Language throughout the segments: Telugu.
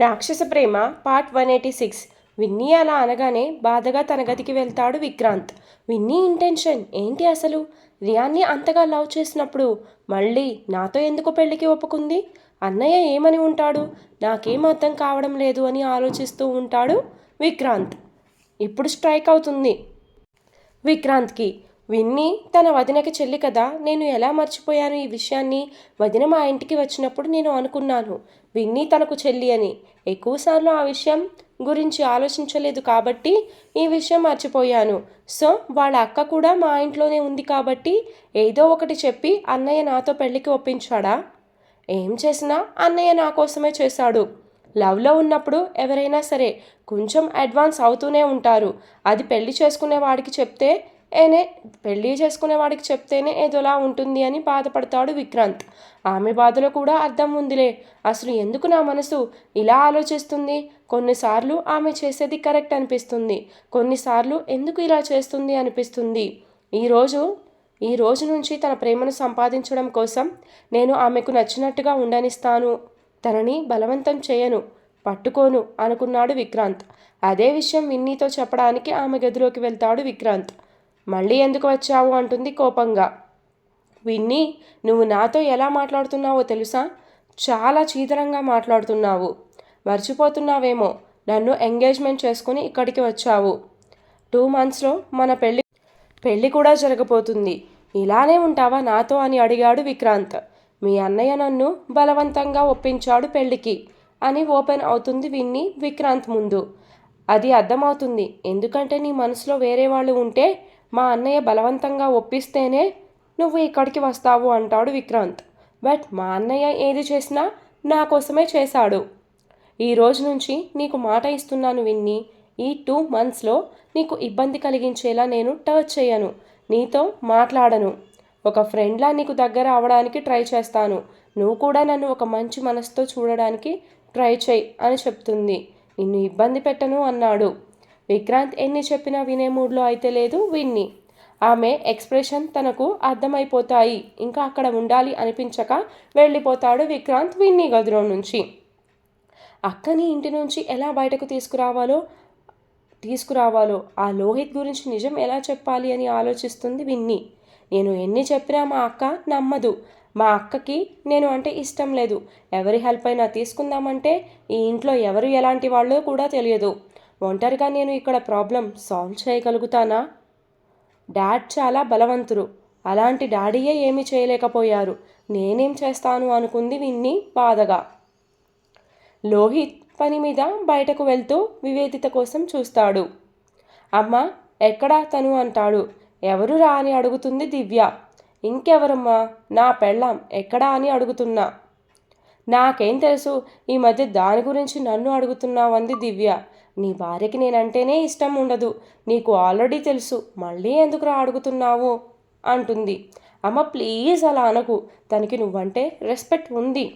Rakshasa Prema part one eighty six Vinni అలా అనగానే బాధగా తన గదికి వెళ్తాడు విక్రాంత్. విన్నీ ఇంటెన్షన్ ఏంటి అసలు? రియాన్ని అంతగా లవ్ చేసినప్పుడు మళ్ళీ నాతో ఎందుకు పెళ్ళికి ఒప్పుకుంది? అన్నయ్య ఏమని ఉంటాడు? నాకేం అర్థం కావడం లేదు అని ఆలోచిస్తూ ఉంటాడు విక్రాంత్. ఇప్పుడు స్ట్రైక్ అవుతుంది విక్రాంత్కి. విన్ని తన వదినకి చెల్లి కదా నేను ఎలా మర్చిపోయాను ఈ విషయాన్ని? వదిన మా ఇంటికి వచ్చినప్పుడు నేను అనుకున్నాను విన్ని తనకు చెల్లి అని. ఎక్కువసార్లు ఆ విషయం గురించి ఆలోచించలేదు కాబట్టి ఈ విషయం మర్చిపోయాను. సో వాళ్ళ అక్క కూడా మా ఇంట్లోనే ఉంది కాబట్టి ఏదో ఒకటి చెప్పి అన్నయ్య నాతో పెళ్ళికి ఒప్పించాడా? ఏం చేసినా అన్నయ్య నా కోసమే చేశాడు. లవ్లో ఉన్నప్పుడు ఎవరైనా సరే కొంచెం అడ్వాన్స్ అవుతూనే ఉంటారు. అది పెళ్ళి చేసుకునే వాడికి చెప్తే ఏనే పెళ్ళి చేసుకునే వాడికి చెప్తేనే ఏదోలా ఉంటుంది అని బాధపడతాడు విక్రాంత్. ఆమె బాధలో కూడా అర్థం ఉందిలే. అసలు ఎందుకు నా మనసు ఇలా ఆలోచిస్తుంది? కొన్నిసార్లు ఆమె చేసేది కరెక్ట్ అనిపిస్తుంది. కొన్నిసార్లు ఎందుకు ఇలా చేస్తుంది అనిపిస్తుంది? ఈరోజు ఈ రోజు నుంచి తన ప్రేమను సంపాదించడం కోసం నేను ఆమెకు నచ్చినట్టుగా ఉండనిస్తాను. తనని బలవంతం చేయను పట్టుకోను అనుకున్నాడు విక్రాంత్. అదే విషయం విన్నీతో చెప్పడానికి ఆమె గదిలోకి వెళ్తాడు విక్రాంత్. మళ్ళీ ఎందుకు వచ్చావు? అంటుంది కోపంగా. విన్ని నువ్వు నాతో ఎలా మాట్లాడుతున్నావో తెలుసా? చాలా చీదరంగా మాట్లాడుతున్నావు. మర్చిపోతున్నావేమో. నన్ను ఎంగేజ్మెంట్ చేసుకుని ఇక్కడికి వచ్చావు. టూ మంత్స్లో మన పెళ్ళి పెళ్ళి కూడా జరగబోతుంది. ఇలానే ఉంటావా నాతో? అని అడిగాడు విక్రాంత్. మీ అన్నయ్య నన్ను బలవంతంగా ఒప్పించాడు పెళ్ళికి అని ఓపెన్ అవుతుంది విన్ని విక్రాంత్ ముందు. అది అర్థమవుతుంది. ఎందుకంటే నీ మనసులో వేరే వాళ్ళు ఉంటే మా అన్నయ్య బలవంతంగా ఒప్పిస్తేనే నువ్వు ఇక్కడికి వస్తావు అంటాడు విక్రాంత్. బట్ మా అన్నయ్య ఏది చేసినా నా కోసమే చేశాడు. ఈ రోజు నుంచి నీకు మాట ఇస్తున్నాను విన్ని. ఈ టూ మంత్స్లో నీకు ఇబ్బంది కలిగించేలా నేను టచ్ చేయను. నీతో మాట్లాడను. ఒక ఫ్రెండ్లా నీకు దగ్గర అవడానికి ట్రై చేస్తాను. నువ్వు కూడా నన్ను ఒక మంచి మనసుతో చూడడానికి ట్రై చేయి అని చెప్తుంది. నిన్ను ఇబ్బంది పెట్టను అన్నాడు. విక్రాంత్ ఎన్ని చెప్పినా వినే మూడ్లో అయితే లేదు విన్ని. ఆమె ఎక్స్ప్రెషన్ తనకు అర్థమైపోతాయి. ఇంకా అక్కడ ఉండాలి అనిపించక వెళ్ళిపోతాడు విక్రాంత్ విన్ని గదిలో నుంచి. అక్కని ఇంటి నుంచి ఎలా బయటకు తీసుకురావాలో తీసుకురావాలో ఆ లోహిత్ గురించి నిజం ఎలా చెప్పాలి అని ఆలోచిస్తుంది విన్ని. నేను ఎన్ని చెప్పినా మా అక్క నమ్మదు. మా అక్కకి నేను అంటే ఇష్టం లేదు. ఎవరి హెల్ప్ అయినా తీసుకుందామంటే ఈ ఇంట్లో ఎవరు ఎలాంటి వాళ్ళో కూడా తెలియదు. ఒంటరిగా నేను ఇక్కడ ప్రాబ్లం సాల్వ్ చేయగలుగుతానా? డాడ్ చాలా బలవంతుడు. అలాంటి డాడీయే ఏమీ చేయలేకపోయారు. నేనేం చేస్తాను అనుకుంది విన్ని బాధగా. లోహిత్ పని మీద బయటకు వెళ్తూ వివేదిత కోసం చూస్తాడు. అమ్మ ఎక్కడా తను అంటాడు. ఎవరు రా అని అడుగుతుంది దివ్య. ఇంకెవరమ్మా? నా పెళ్ళాం ఎక్కడా అని అడుగుతున్నా. నాకేం తెలుసు? ఈ మధ్య దాని గురించి నన్ను అడుగుతున్నావంది దివ్య. నీ భార్యకి నేనంటేనే ఇష్టం ఉండదు. నీకు ఆల్రెడీ తెలుసు. మళ్ళీ ఎందుకురా అడుగుతున్నావు? అంటుంది. అమ్మ ప్లీజ్ అలా అనకు. తనకి నువ్వంటే రెస్పెక్ట్ ఉంది.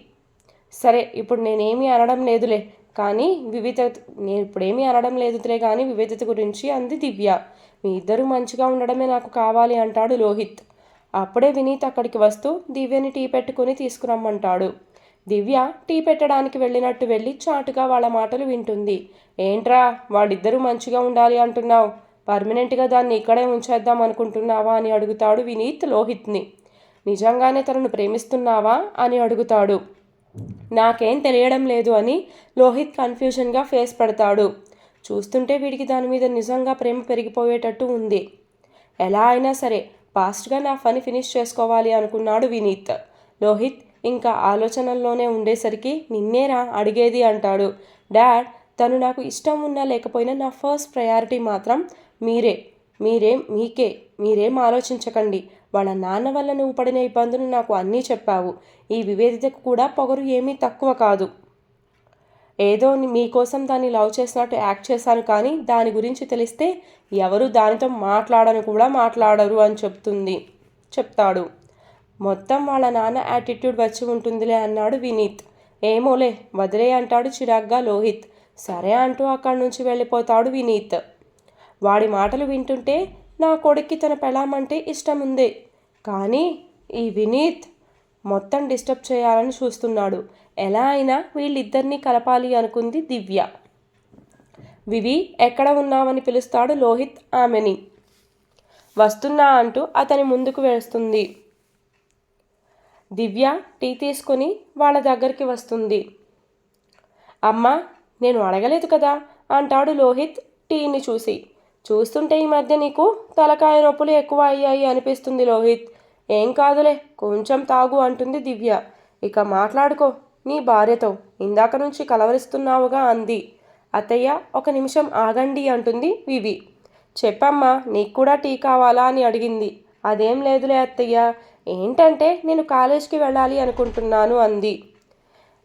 సరే ఇప్పుడు నేనేమీ అనడం లేదులే. కానీ వివిధ నేను ఇప్పుడేమీ అనడం లేదులే కానీ వివిధత గురించి అంది దివ్య. మీ ఇద్దరు మంచిగా ఉండడమే నాకు కావాలి అంటాడు లోహిత్. అప్పుడే వినీత్ అక్కడికి వస్తూ దివ్యని టీ పెట్టుకుని తీసుకురమ్మంటాడు. దివ్య టీ పెట్టడానికి వెళ్ళినట్టు వెళ్ళి చాటుగా వాళ్ళ మాటలు వింటుంది. ఏంట్రా వాళ్ళిద్దరూ మంచిగా ఉండాలి అంటున్నావు. పర్మనెంట్గా దాన్ని ఇక్కడే ఉంచేద్దాం అనుకుంటున్నావా? అని అడుగుతాడు వినీత్ లోహిత్ని. నిజంగానే తనను ప్రేమిస్తున్నావా? అని అడుగుతాడు. నాకేం తెలియడం లేదు అని లోహిత్ కన్ఫ్యూజన్గా ఫేస్ పడతాడు. చూస్తుంటే వీడికి దాని మీద నిజంగా ప్రేమ పెరిగిపోయేటట్టు ఉంది. ఎలా అయినా సరే ఫాస్ట్గా నా పని ఫినిష్ చేసుకోవాలి అనుకున్నాడు వినీత్. లోహిత్ ఇంకా ఆలోచనల్లోనే ఉండేసరికి నిన్నేరా అడిగేది అంటాడు. డాడ్ తను నాకు ఇష్టం ఉన్నా లేకపోయినా నా ఫస్ట్ ప్రయారిటీ మాత్రం మీరే. మీరేం మీకే. మీరేం ఆలోచించకండి. వాళ్ళ నాన్న వల్ల నువ్వు పడిన ఇబ్బందులు నాకు అన్నీ చెప్పావు. ఈ వివేదితకు కూడా పొగరు ఏమీ తక్కువ కాదు. ఏదో మీకోసం దాన్ని లవ్ చేసినట్టు యాక్ట్ చేశాను కానీ దాని గురించి తెలిస్తే ఎవరు దానితో మాట్లాడను కూడా మాట్లాడరు అని చెప్తుంది చెప్తాడు. మొత్తం వాళ్ళ నాన్న యాటిట్యూడ్ వచ్చి ఉంటుందిలే అన్నాడు వినీత్. ఏమోలే వదిలే అంటాడు చిరాగ్గా లోహిత్. సరే అంటూ అక్కడి నుంచి వెళ్ళిపోతాడు వినీత్. వాడి మాటలు వింటుంటే నా కొడుక్కి తన పెళ్ళామంటే ఇష్టం ఉంది కానీ ఈ వినీత్ మొత్తం డిస్టర్బ్ చేయాలని చూస్తున్నాడు. ఎలా అయినా వీళ్ళిద్దరినీ కలపాలి అనుకుంది దివ్య. వివి ఎక్కడ ఉన్నావని పిలుస్తాడు లోహిత్ ఆమెని. వస్తున్నా అంటూ అతని ముందుకు వేస్తుంది. దివ్య టీ తీసుకొని వాళ్ళ దగ్గరికి వస్తుంది. అమ్మా నేను అడగలేదు కదా అంటాడు లోహిత్ టీని చూసి. చూస్తుంటే ఈ మధ్య నీకు తలకాయ నొప్పులు ఎక్కువ అయ్యాయి అనిపిస్తుంది లోహిత్. ఏం కాదులే కొంచెం తాగు అంటుంది దివ్య. ఇక మాట్లాడుకో నీ భార్యతో ఇందాక నుంచి కలవరిస్తున్నావుగా అంది. అత్తయ్య ఒక నిమిషం ఆగండి అంటుంది వివి. చెప్పమ్మా నీకు కూడా టీ కావాలా అని అడిగింది. అదేం లేదులే అత్తయ్య ఏంటంటే నేను కాలేజ్కి వెళ్ళాలి అనుకుంటున్నాను అంది.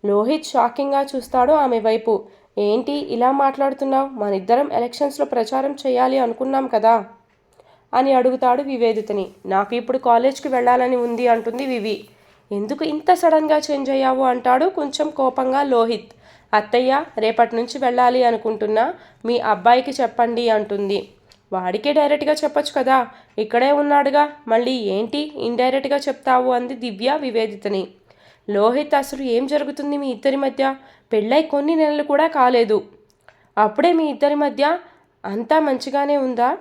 లోహిత్ షాకింగ్గా చూస్తాడు ఆమె వైపు. ఏంటి ఇలా మాట్లాడుతున్నావు? మనిద్దరం ఎలక్షన్స్లో ప్రచారం చేయాలి అనుకున్నాం కదా? అని అడుగుతాడు వివేదితని. నాకు ఇప్పుడు కాలేజ్కి వెళ్ళాలని ఉంది అంటుంది వివి. ఎందుకు ఇంత సడన్గా చేంజ్ అయ్యావు అంటాడు కొంచెం కోపంగా లోహిత్. అత్తయ్య రేపటి నుంచి వెళ్ళాలి అనుకుంటున్నా మీ అబ్బాయికి చెప్పండి అంటుంది. వాడికే డైరెక్ట్గా చెప్పొచ్చు కదా. ఇక్కడే ఉన్నాడుగా. మళ్ళీ ఏంటి ఇండైరెక్ట్గా చెప్తావు? అంది దివ్య వివేదితని. లోహిత్ అసలు ఏం జరుగుతుంది మీ ఇద్దరి మధ్య? పెళ్ళై కొన్ని నెలలు కూడా కాలేదు. అప్పుడే మీ ఇద్దరి మధ్య అంతా మంచిగానే ఉందా?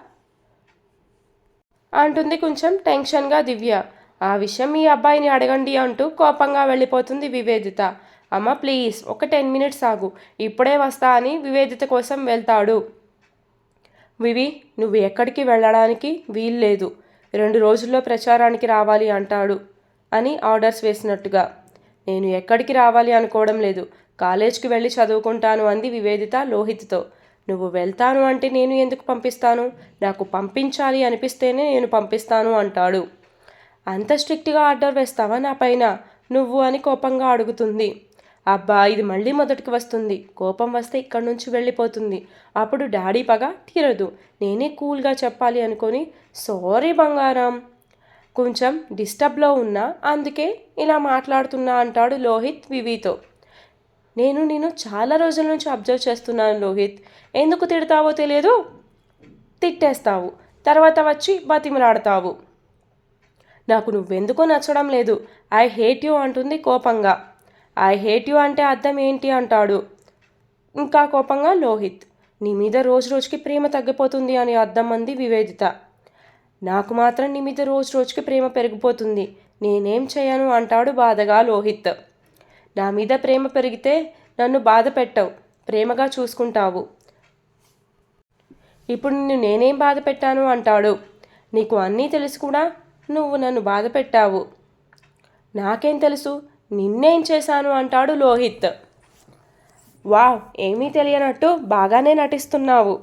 అంటుంది కొంచెం టెన్షన్గా దివ్య. ఆ విషయం మీ అబ్బాయిని అడగండి అంటూ కోపంగా వెళ్ళిపోతుంది వివేదిత. అమ్మ ప్లీజ్ ఒక టెన్ మినిట్స్ ఆగు. ఇప్పుడే వస్తా అని వివేదిత కోసం వెళ్తాడు. వివి నువ్వు ఎక్కడికి వెళ్ళడానికి వీల్లేదు. రెండు రోజుల్లో ప్రచారానికి రావాలి అంటాడు అని ఆర్డర్స్ వేసినట్టుగా. నేను ఎక్కడికి రావాలి అనుకోవడం లేదు. కాలేజ్కి వెళ్ళి చదువుకుంటాను అంది వివేదిత లోహిత్తో. నువ్వు వెళ్తాను అంటే నేను ఎందుకు పంపిస్తాను? నాకు పంపించాలి అనిపిస్తేనే నేను పంపిస్తాను అంటాడు. అంత స్ట్రిక్ట్గా ఆర్డర్ వేస్తావా నా పైన? నువ్వు అని కోపంగా అడుగుతుంది. అబ్బా ఇది మళ్ళీ మొదటికి వస్తుంది. కోపం వస్తే ఇక్కడి నుంచి వెళ్ళిపోతుంది. అప్పుడు డాడీ పగ తీరదు. నేనే కూల్గా చెప్పాలి అనుకొని సారీ బంగారం కొంచెం డిస్టర్బ్లో ఉన్నా అందుకే ఇలా మాట్లాడుతున్నా అంటాడు లోహిత్ వివితో. నేను నేను చాలా రోజుల నుంచి అబ్జర్వ్ చేస్తున్నాను లోహిత్. ఎందుకు తిడతావో తెలియదు తిట్టేస్తావు. తర్వాత వచ్చి బతిమలాడతావు. నాకు నువ్వెందుకో నచ్చడం లేదు. ఐ హేట్ యూ అంటుంది కోపంగా. ఐ హేట్ యూ అంటే అర్థం ఏంటి అంటాడు. ఇంకా కోపంగా లోహిత్ నీ మీద రోజు రోజుకి ప్రేమ తగ్గిపోతుంది అని అర్థం అంది వివేదిత. నాకు మాత్రం నీ మీద రోజు రోజుకి ప్రేమ పెరిగిపోతుంది నేనేం చేయను అంటాడు బాధగా లోహిత్. నా మీద ప్రేమ పెరిగితే నన్ను బాధ పెట్టవు ప్రేమగా చూసుకుంటావు. ఇప్పుడు నిన్ను నేనేం బాధ పెట్టాను అంటాడు. నీకు అన్నీ తెలుసు కూడా నువ్వు నన్ను బాధ పెట్టావు. నాకేం తెలుసు? నిన్నేం చేశాను అంటాడు లోహిత్. వావ్ ఏమీ తెలియనట్టు బాగానే నటిస్తున్నావు.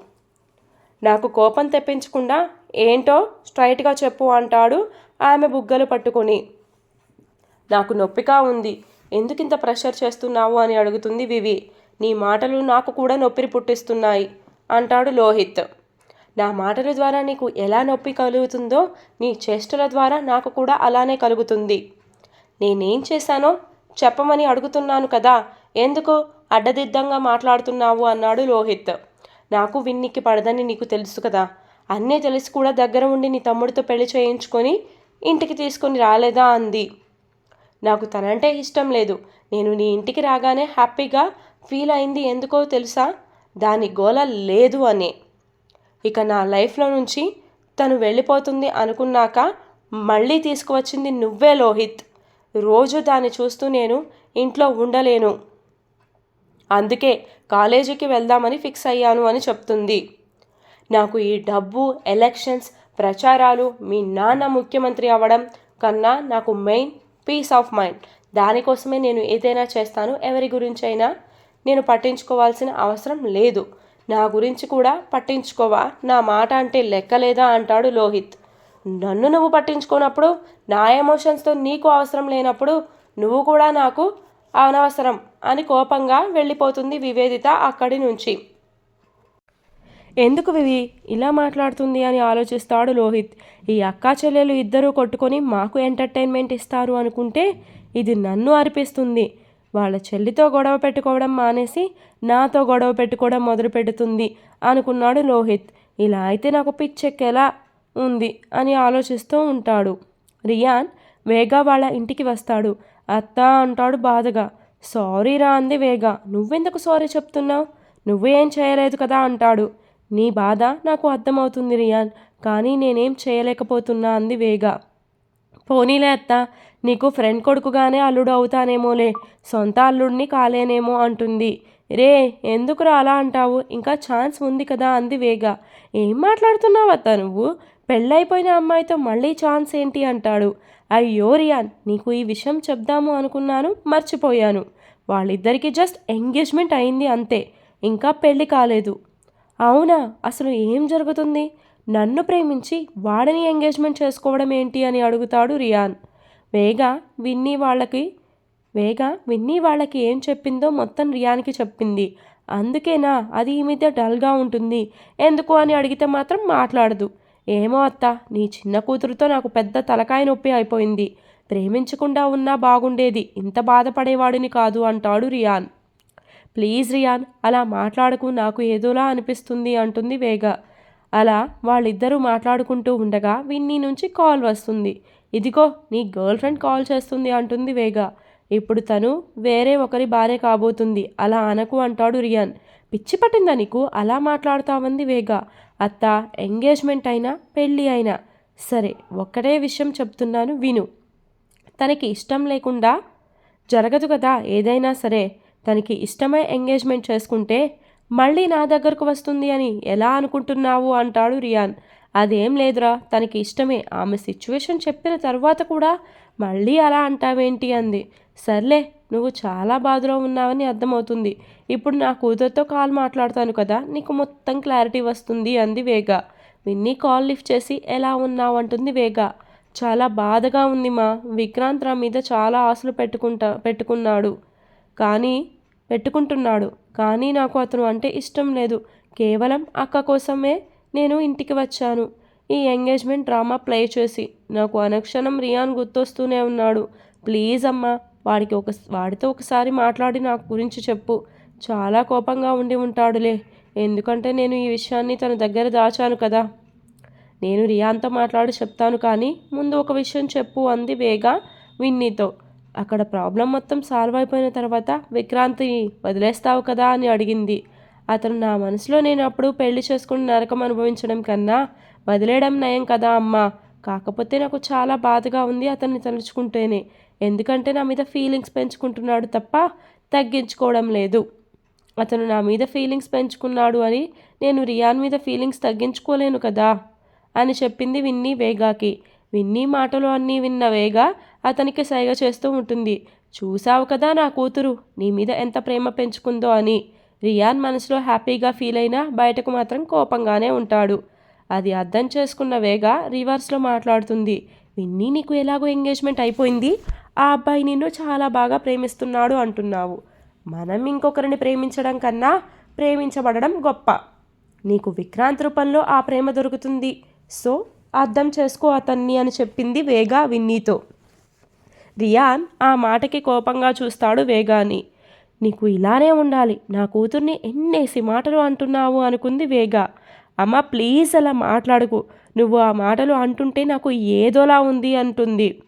నాకు కోపం తెప్పించకుండా ఏంటో స్ట్రైట్గా చెప్పు అంటాడు ఆమె బుగ్గలు పట్టుకొని. నాకు నొప్పిగా ఉంది. ఎందుకింత ప్రెషర్ చేస్తున్నావు అని అడుగుతుంది వివి. నీ మాటలు నాకు కూడా నొప్పిని పుట్టిస్తున్నాయి అంటాడు లోహిత్. నా మాటల ద్వారా నీకు ఎలా నొప్పి కలుగుతుందో నీ చేష్టల ద్వారా నాకు కూడా అలానే కలుగుతుంది. నేనేం చేశానో చెప్పమని అడుగుతున్నాను కదా. ఎందుకు అడ్డదిద్దంగా మాట్లాడుతున్నావు? అన్నాడు లోహిత్. నాకు విన్నికి పడదని నీకు తెలుసు కదా. అన్నీ తెలిసి కూడా దగ్గర ఉండి నీ తమ్ముడితో పెళ్ళి చేయించుకొని ఇంటికి తీసుకొని రాలేదా? అంది. నాకు తనంటే ఇష్టం లేదు. నేను నీ ఇంటికి రాగానే హ్యాపీగా ఫీల్ అయింది ఎందుకో తెలుసా? దాని గోల లేదు అని. ఇక నా లైఫ్లో నుంచి తను వెళ్ళిపోతుంది అనుకున్నాక మళ్ళీ తీసుకువచ్చింది నువ్వే లోహిత్. రోజు దాన్ని చూస్తూ నేను ఇంట్లో ఉండలేను. అందుకే కాలేజీకి వెళ్దామని ఫిక్స్ అయ్యాను అని చెప్తుంది. నాకు ఈ డబ్బు ఎలక్షన్స్ ప్రచారాలు మీ నాన్న ముఖ్యమంత్రి అవ్వడం కన్నా నాకు మెయిన్ పీస్ ఆఫ్ మైండ్. దానికోసమే నేను ఏదైనా చేస్తాను ఎవరి గురించి అయినా నేను పట్టించుకోవాల్సిన అవసరం లేదు. నా గురించి కూడా పట్టించుకోవా? నా మాట అంటే లెక్కలేదా? అంటాడు లోహిత్. నన్ను నువ్వు పట్టించుకోనప్పుడు నా ఎమోషన్స్తో నీకు అవసరం లేనప్పుడు నువ్వు కూడా నాకు అనవసరం అని కోపంగా వెళ్ళిపోతుంది వివేదిత అక్కడి నుంచి. ఎందుకు వివి? ఇలా మాట్లాడుతుంది అని ఆలోచిస్తాడు లోహిత్. ఈ అక్కా చెల్లెలు ఇద్దరూ కొట్టుకొని మాకు ఎంటర్టైన్మెంట్ ఇస్తారు అనుకుంటే ఇది నన్ను అర్పిస్తుంది. వాళ్ళ చెల్లితో గొడవ పెట్టుకోవడం మానేసి నాతో గొడవ పెట్టుకోవడం మొదలు పెడుతుంది అనుకున్నాడు లోహిత్. ఇలా అయితే నాకు పిచ్చెక్కేలా? ఉంది అని ఆలోచిస్తూ ఉంటాడు. రియాన్ వేగా వాళ్ళ ఇంటికి వస్తాడు. అత్త అంటాడు బాధగా. సారీ రా అంది వేగా. నువ్వెందుకు సారీ చెప్తున్నావు? నువ్వేం చేయలేదు కదా అంటాడు. నీ బాధ నాకు అర్థమవుతుంది రియాన్ కానీ నేనేం చేయలేకపోతున్నా అంది వేగా. పోనీలే అత్త నీకు ఫ్రెండ్ కొడుకుగానే అల్లుడు అవుతానేమోలే సొంత అల్లుడిని కాలేనేమో అంటుంది. రే ఎందుకురా అలా అంటావు? ఇంకా ఛాన్స్ ఉంది కదా అంది వేగా. ఏం మాట్లాడుతున్నావు అత్త నువ్వు? పెళ్ళైపోయిన అమ్మాయితో మళ్ళీ ఛాన్స్ ఏంటి అంటాడు. అయ్యో రియాన్ నీకు ఈ విషయం చెప్దాము అనుకున్నాను మర్చిపోయాను. వాళ్ళిద్దరికీ జస్ట్ ఎంగేజ్మెంట్ అయింది అంతే ఇంకా పెళ్ళి కాలేదు. అవునా? అసలు ఏం జరుగుతుంది? నన్ను ప్రేమించి వాడిని ఎంగేజ్మెంట్ చేసుకోవడం ఏంటి అని అడుగుతాడు రియాన్. వేగా విన్నీ వాళ్ళకి వేగా విన్నీ వాళ్ళకి ఏం చెప్పిందో మొత్తం రియాన్కి చెప్పింది. అందుకేనా? అది ఈ మధ్య డల్గా ఉంటుంది. ఎందుకు అని అడిగితే మాత్రం మాట్లాడదు. ఏమో అత్త నీ చిన్న కూతురుతో నాకు పెద్ద తలకాయ నొప్పి అయిపోయింది. ప్రేమించకుండా ఉన్నా బాగుండేది. ఇంత బాధపడేవాడిని కాదు అంటాడు రియాన్. ప్లీజ్ రియాన్ అలా మాట్లాడకు నాకు ఏదోలా అనిపిస్తుంది అంటుంది వేగ. అలా వాళ్ళిద్దరూ మాట్లాడుకుంటూ ఉండగా విన్నీ నుంచి కాల్ వస్తుంది. ఇదిగో నీ గర్ల్ ఫ్రెండ్ కాల్ చేస్తుంది అంటుంది వేగ. ఇప్పుడు తను వేరే ఒకరి భార్య కాబోతుంది. అలా అనకు అంటాడు రియాన్. పిచ్చి పట్టిందా నీకు? అలా మాట్లాడుతామంది వేగ. అత్త ఎంగేజ్మెంట్ అయినా పెళ్ళి అయినా. సరే ఒక్కటే విషయం చెప్తున్నాను విను. తనకి ఇష్టం లేకుండా జరగదు కదా ఏదైనా సరే. తనకి ఇష్టమై ఎంగేజ్మెంట్ చేసుకుంటే మళ్ళీ నా దగ్గరకు వస్తుంది అని ఎలా అనుకుంటున్నావు అంటాడు రియాన్. అదేం లేదురా తనకి ఇష్టమే. ఆమె సిచ్యువేషన్ చెప్పిన తర్వాత కూడా మళ్ళీ అలా అంటావేంటి అంది. సర్లే నువ్వు చాలా బాధలో ఉన్నావని అర్థమవుతుంది. ఇప్పుడు నా కూతురుతో కాల్ మాట్లాడతాను కదా నీకు మొత్తం క్లారిటీ వస్తుంది అంది వేగ. విన్నీ కాల్ లిఫ్ట్ చేసి ఎలా ఉన్నావు? అంటుంది వేగ. చాలా బాధగా ఉంది మా విక్రాంత్ రా మీద చాలా ఆశలు పెట్టుకుంటా పెట్టుకున్నాడు. కానీ పెట్టుకుంటున్నాడు. కానీ నాకు అతను అంటే ఇష్టం లేదు. కేవలం అక్క కోసమే నేను ఇంటికి వచ్చాను. ఈ ఎంగేజ్మెంట్ డ్రామా ప్లే చేసి నాకు అనుక్షణం రియాన్ గుర్తొస్తూనే ఉన్నాడు. ప్లీజ్ అమ్మా వాడికి ఒక వాడితో ఒకసారి మాట్లాడి నాకు గురించి చెప్పు. చాలా కోపంగా ఉండి ఉంటాడులే. ఎందుకంటే నేను ఈ విషయాన్ని తన దగ్గర దాచాను కదా. నేను రియాన్తో మాట్లాడి చెప్తాను కానీ ముందు ఒక విషయం చెప్పు అంది వేగా విన్నీతో. అక్కడ ప్రాబ్లం మొత్తం సాల్వ్ అయిపోయిన తర్వాత విక్రాంతిని వదిలేస్తావు కదా అని అడిగింది. అతను నా మనసులో నేను అప్పుడు పెళ్ళి చేసుకుని నరకం అనుభవించడం కన్నా వదిలేయడం నయం కదా అమ్మా. కాకపోతే నాకు చాలా బాధగా ఉంది అతన్ని తలుచుకుంటేనే. ఎందుకంటే నా మీద ఫీలింగ్స్ పెంచుకుంటున్నాడు తప్ప తగ్గించుకోవడం లేదు. అతను నా మీద ఫీలింగ్స్ పెంచుకున్నాడు అని నేను రియాన్ మీద ఫీలింగ్స్ తగ్గించుకోలేను కదా? అని చెప్పింది విన్నీ వేగాకి. విన్నీ మాటలు అన్నీ విన్న వేగా అతనికి సైగ చేస్తూ ఉంటుంది. చూసావు కదా నా కూతురు నీ మీద ఎంత ప్రేమ పెంచుకుందో అని. రియాన్ మనసులో హ్యాపీగా ఫీల్ అయినా బయటకు మాత్రం కోపంగానే ఉంటాడు. అది అర్థం చేసుకున్న వేగా రివర్స్లో మాట్లాడుతుంది. విన్నీ నీకు ఎలాగో ఎంగేజ్మెంట్ అయిపోయింది? ఆ అబ్బాయి నిన్ను చాలా బాగా ప్రేమిస్తున్నాడు అంటున్నావు. మనం ఇంకొకరిని ప్రేమించడం కన్నా ప్రేమించబడడం గొప్ప. నీకు విక్రాంత్ రూపంలో ఆ ప్రేమ దొరుకుతుంది. సో అర్థం చేసుకో అతన్ని అని చెప్పింది వేగా విన్నీతో. రియాన్ ఆ మాటకి కోపంగా చూస్తాడు వేగాని. నీకు ఇలానే ఉండాలి. నా కూతుర్ని ఎన్నేసి మాటలు అంటున్నావు అనుకుంది వేగా. అమ్మ ప్లీజ్ అలా మాట్లాడుకు. నువ్వు ఆ మాటలు అంటుంటే నాకు ఏదోలా ఉంది అంటుంది.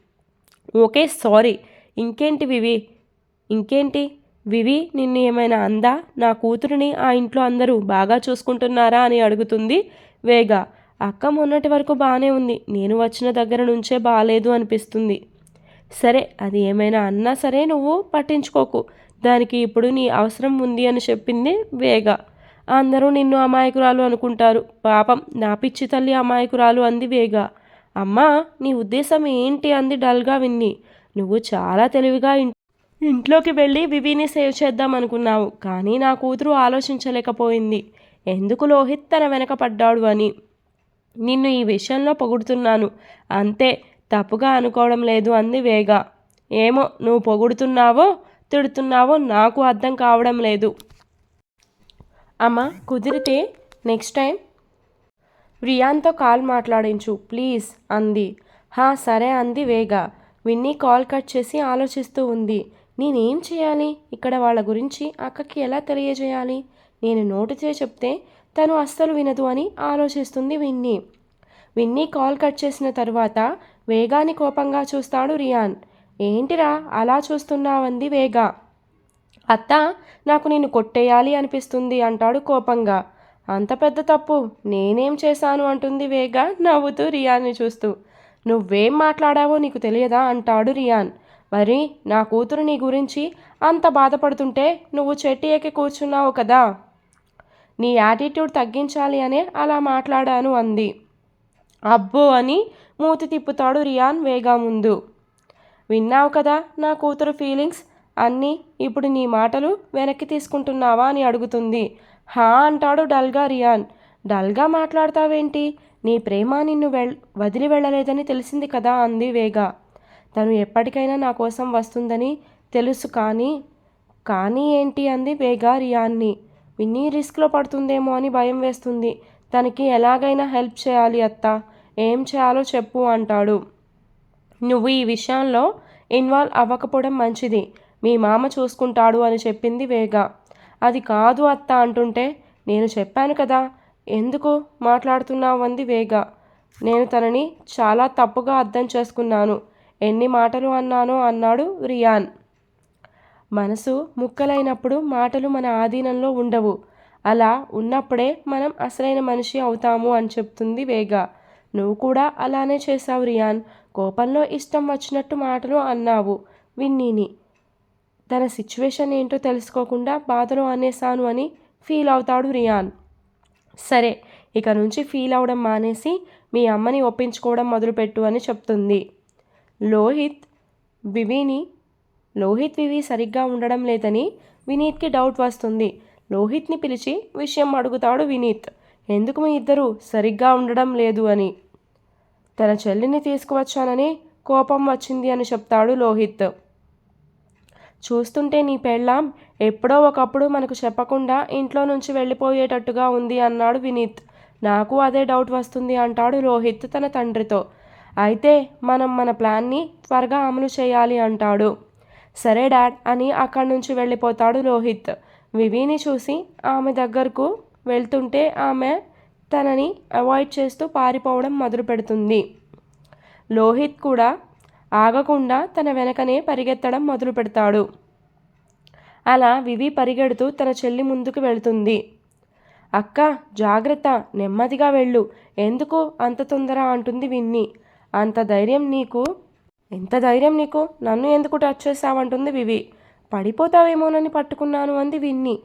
Okay sorry. ఇంకేంటి వివి? ఇంకేంటి? వివి నిన్ను ఏమైనా అందా? నా కూతురిని ఆ ఇంట్లో అందరూ బాగా చూసుకుంటున్నారా అని అడుగుతుంది వేగ. అక్క మొన్నటి వరకు బాగానే ఉంది. నేను వచ్చిన దగ్గర నుంచే బాగాలేదు అనిపిస్తుంది. సరే అది ఏమైనా అన్నా సరే నువ్వు పట్టించుకోకు. దానికి ఇప్పుడు నీ అవసరం ఉంది అని చెప్పింది వేగ. అందరూ నిన్ను అమాయకురాలు అనుకుంటారు. పాపం నా పిచ్చి తల్లి అమాయకురాలు అంది వేగ. అమ్మా నీ ఉద్దేశం ఏంటి? అంది డల్గా విన్ని. నువ్వు చాలా తెలివిగా ఇంట్లోకి వెళ్ళి వివిని సేవ్ చేద్దాం అనుకున్నావు కానీ నా కూతురు ఆలోచించలేకపోయింది. ఎందుకు లోహిత్ తన వెనక పడ్డాడు అని. నిన్ను ఈ విషయంలో పొగుడుతున్నాను. అంతే తప్పుగా అనుకోవడం లేదు అంది వేగ. ఏమో నువ్వు పొగుడుతున్నావో తిడుతున్నావో నాకు అర్థం కావడం లేదు. అమ్మ కుదిరితే నెక్స్ట్ టైం రియాన్తో కాల్ మాట్లాడించు ప్లీజ్ అంది. హా సరే అంది వేగ. విన్నీ కాల్ కట్ చేసి ఆలోచిస్తూ ఉంది. నేనేం చేయాలి? ఇక్కడ వాళ్ళ గురించి అక్కకి ఎలా తెలియజేయాలి? నేను నోటితో చెప్తే తను అస్సలు వినదు అని ఆలోచిస్తుంది విన్నీ. విన్నీ కాల్ కట్ చేసిన తర్వాత వేగాని కోపంగా చూస్తాడు రియాన్. ఏంటిరా అలా చూస్తున్నావంది వేగా. అత్త నాకు నేను కొట్టేయాలి అనిపిస్తుంది అంటాడు కోపంగా. అంత పెద్ద తప్పు. నేనేం చేశాను? అంటుంది వేగా నవ్వుతూ రియాన్ని చూస్తూ. నువ్వేం మాట్లాడావో నీకు తెలియదా? అంటాడు రియాన్. మరి నా కూతురు నీ గురించి అంత బాధపడుతుంటే నువ్వు చెట్టు ఎక్కి కూర్చున్నావు కదా. నీ యాటిట్యూడ్ తగ్గించాలి అనే అలా మాట్లాడాను అంది. అబ్బో అని మూతి తిప్పుతాడు రియాన్ వేగా ముందు. విన్నావు కదా నా కూతురు ఫీలింగ్స్? అన్నీ ఇప్పుడు నీ మాటలు వెనక్కి తీసుకుంటున్నావా? అని అడుగుతుంది. హా అంటాడు డల్గా రియాన్. డల్గా మాట్లాడతావేంటి? నీ ప్రేమ నిన్ను వెళ్ వదిలి వెళ్ళలేదని తెలిసింది కదా అంది వేగా. తను ఎప్పటికైనా నా కోసం వస్తుందని తెలుసు కానీ కానీ ఏంటి అంది వేగా రియాన్ని. విన్నీ రిస్క్లో పడుతుందేమో అని భయం వేస్తుంది. తనకి ఎలాగైనా హెల్ప్ చేయాలి అత్త. ఏం చేయాలో చెప్పు అంటాడు. నువ్వు ఈ విషయంలో ఇన్వాల్వ్ అవ్వకపోవడం మంచిది. మీ మామ చూసుకుంటాడు అని చెప్పింది వేగా. అది కాదు అత్త అంటుంటే నేను చెప్పాను కదా ఎందుకు మాట్లాడుతున్నావు అంది వేగ. నేను తనని చాలా తప్పుగా అర్థం చేసుకున్నాను. ఎన్ని మాటలు అన్నానో అన్నాడు రియాన్. మనసు ముక్కలైనప్పుడు మాటలు మన ఆధీనంలో ఉండవు. అలా ఉన్నప్పుడే మనం అసలైన మనిషి అవుతాము అని చెప్తుంది వేగ. నువ్వు కూడా అలానే చేశావు రియాన్. కోపంలో ఇష్టం వచ్చినట్టు మాటలు అన్నావు విన్నీని. తన సిచ్యువేషన్ ఏంటో తెలుసుకోకుండా బాధలో అనేసాను అని ఫీల్ అవుతాడు రియాన్. సరే ఇక నుంచి ఫీల్ అవడం మానేసి మీ అమ్మని ఒప్పించుకోవడం మొదలుపెట్టు అని చెప్తుంది. లోహిత్ వివిని లోహిత్ వివి సరిగ్గా ఉండడం లేదని వినీత్కి డౌట్ వస్తుంది. లోహిత్ని పిలిచి విషయం అడుగుతాడు వినీత్. ఎందుకు మీ ఇద్దరు సరిగ్గా ఉండడం లేదు అని? తన చెల్లిని తీసుకువచ్చానని కోపం వచ్చింది అని చెప్తాడు లోహిత్. చూస్తుంటే నీ పెళ్ళాం ఎప్పుడో ఒకప్పుడు మనకు చెప్పకుండా ఇంట్లో నుంచి వెళ్ళిపోయేటట్టుగా ఉంది అన్నాడు వినీత్. నాకు అదే డౌట్ వస్తుంది అంటాడు రోహిత్ తన తండ్రితో. అయితే మనం మన ప్లాన్ని త్వరగా అమలు చేయాలి అంటాడు. సరే డాడ్ అని అక్కడి నుంచి వెళ్ళిపోతాడు రోహిత్. వివిని చూసి ఆమె దగ్గరకు వెళ్తుంటే ఆమె తనని అవాయిడ్ చేస్తూ పారిపోవడం మొదలు పెడుతుంది లోహిత్ కూడా ఆగకుండా తన వెనకనే పరిగెత్తడం మొదలు పెడతాడు అలా వివి పరిగెడుతూ తన చెల్లి ముందుకు వెళుతుంది. అక్క జాగ్రత్త నెమ్మదిగా వెళ్ళు. ఎందుకు అంత తొందర అంటుంది విన్ని. అంత ధైర్యం నీకు? ఎంత ధైర్యం నీకు? నన్ను ఎందుకు టచ్ చేసావంటుంది వివి. పడిపోతావేమోనని పట్టుకున్నాను అంది విన్ని.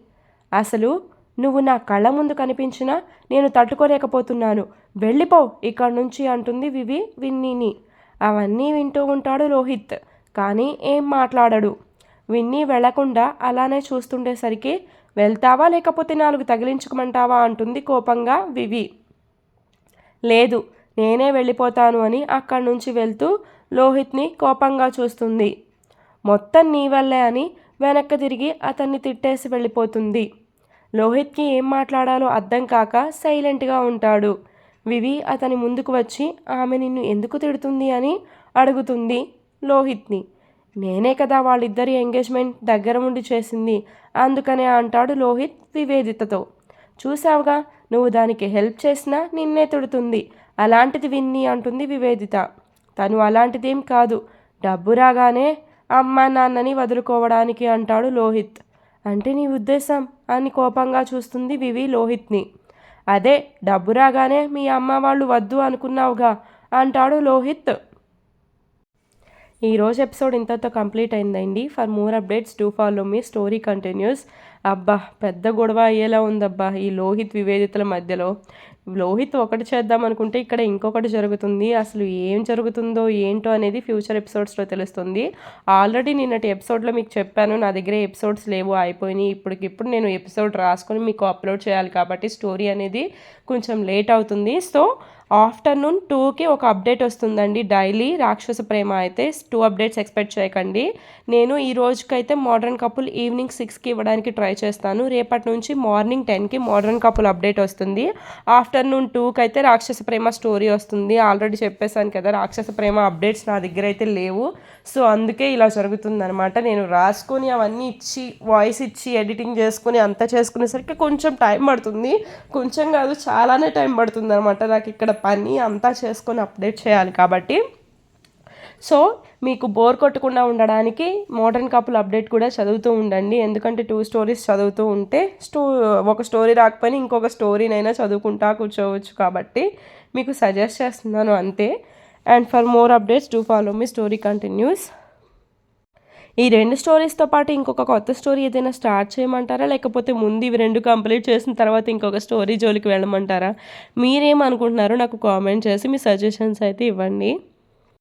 అసలు నువ్వు నా కళ్ళ ముందు కనిపించినా నేను తట్టుకోలేకపోతున్నాను. వెళ్ళిపో ఇక్కడి నుంచి అంటుంది వివి విన్నీని. అవన్నీ వింటూ ఉంటాడు రోహిత్. కానీ ఏం మాట్లాడడు. విన్నీ వెళ్ళకుండా అలానే చూస్తుండేసరికి వెళ్తావా లేకపోతే నాలుగు తగిలించుకోమంటావా? అంటుంది కోపంగా వివి. లేదు నేనే వెళ్ళిపోతాను అని అక్కడి నుంచి వెళ్తూ లోహిత్ని కోపంగా చూస్తుంది. మొత్తం నీ వల్లే అని వెనక్కి తిరిగి అతన్ని తిట్టేసి వెళ్ళిపోతుంది. లోహిత్కి ఏం మాట్లాడాలో అర్థం కాక సైలెంట్గా ఉంటాడు. వివి అతని ముందుకు వచ్చి ఆమె నిన్ను ఎందుకు తిడుతుంది అని అడుగుతుంది లోహిత్ని. నేనే కదా వాళ్ళిద్దరి ఎంగేజ్మెంట్ దగ్గర ఉండి చేసింది అందుకనే అంటాడు లోహిత్ వివేదితతో. చూసావుగా నువ్వు దానికి హెల్ప్ చేసినా నిన్నే తిడుతుంది. అలాంటిది విన్ని అంటుంది వివేదిత. తను అలాంటిదేం కాదు. డబ్బు రాగానే అమ్మా నాన్నని వదులుకోవడానికి అంటాడు లోహిత్. అంటే నీ ఉద్దేశం? అని కోపంగా చూస్తుంది వివి లోహిత్ని. అదే డబ్బు రాగానే మీ అమ్మ వాళ్ళు వద్దు అనుకున్నావుగా అంటాడు లోహిత్. ఈరోజు ఎపిసోడ్ ఇంతతో కంప్లీట్ అయిందండి. For more updates do follow me story continues. అబ్బా పెద్ద గొడవ అయ్యేలా ఉందబ్బా ఈ లోహిత్ వివేదితల మధ్యలో. లోహిత్ ఒకటి చేద్దాం అనుకుంటే ఇక్కడ ఇంకొకటి జరుగుతుంది. అసలు ఏం జరుగుతుందో ఏంటో అనేది ఫ్యూచర్ ఎపిసోడ్స్లో తెలుస్తుంది. ఆల్రెడీ నిన్నటి ఎపిసోడ్లో మీకు చెప్పాను నా దగ్గర ఎపిసోడ్స్ లేవు అయిపోయినాయి. ఇప్పటికిప్పుడు నేను ఎపిసోడ్ రాసుకొని మీకు అప్లోడ్ చేయాలి కాబట్టి స్టోరీ అనేది కొంచెం లేట్ అవుతుంది. సో ఆఫ్టర్నూన్ టూకి ఒక అప్డేట్ వస్తుందండి. డైలీ రాక్షస ప్రేమ అయితే టూ అప్డేట్స్ ఎక్స్పెక్ట్ చేయకండి. నేను ఈ రోజుకైతే మోడర్న్ కపుల్ ఈవినింగ్ సిక్స్కి ఇవ్వడానికి ట్రై చేస్తాను. రేపటి నుంచి మార్నింగ్ టెన్కి మోడర్న్ కపుల్ అప్డేట్ వస్తుంది. ఆఫ్టర్ ఆఫ్టర్నూన్ టూకి అయితే రాక్షస ప్రేమ స్టోరీ వస్తుంది. ఆల్రెడీ చెప్పేశాను కదా రాక్షస ప్రేమ అప్డేట్స్ నా దగ్గర అయితే లేవు. సో అందుకే ఇలా జరుగుతుందనమాట నేను రాసుకొని అవన్నీ ఇచ్చి వాయిస్ ఇచ్చి ఎడిటింగ్ చేసుకుని అంతా చేసుకునేసరికి కొంచెం టైం పడుతుంది. కొంచెం కాదు చాలానే టైం పడుతుంది అనమాట నాకు ఇక్కడ పని అంతా చేసుకొని అప్డేట్ చేయాలి కాబట్టి. సో మీకు బోర్ కొట్టకుండా ఉండడానికి మోడర్న్ కపుల్ అప్డేట్ కూడా చదువుతూ ఉండండి. ఎందుకంటే టూ స్టోరీస్ చదువుతూ ఉంటే స్టో ఒక స్టోరీ రాకపోయినా ఇంకొక స్టోరీనైనా చదువుకుంటా కూర్చోవచ్చు కాబట్టి మీకు సజెస్ట్ చేస్తున్నాను అంతే. And for more updates do follow me story continues ఈ రెండు స్టోరీస్తో పాటు ఇంకొక కొత్త స్టోరీ ఏదైనా స్టార్ట్ చేయమంటారా? లేకపోతే ముందు ఇవి రెండు కంప్లీట్ చేసిన తర్వాత ఇంకొక స్టోరీ జోలికి వెళ్ళమంటారా? మీరేమనుకుంటున్నారో నాకు కామెంట్ చేసి మీ సజెషన్స్ అయితే ఇవ్వండి.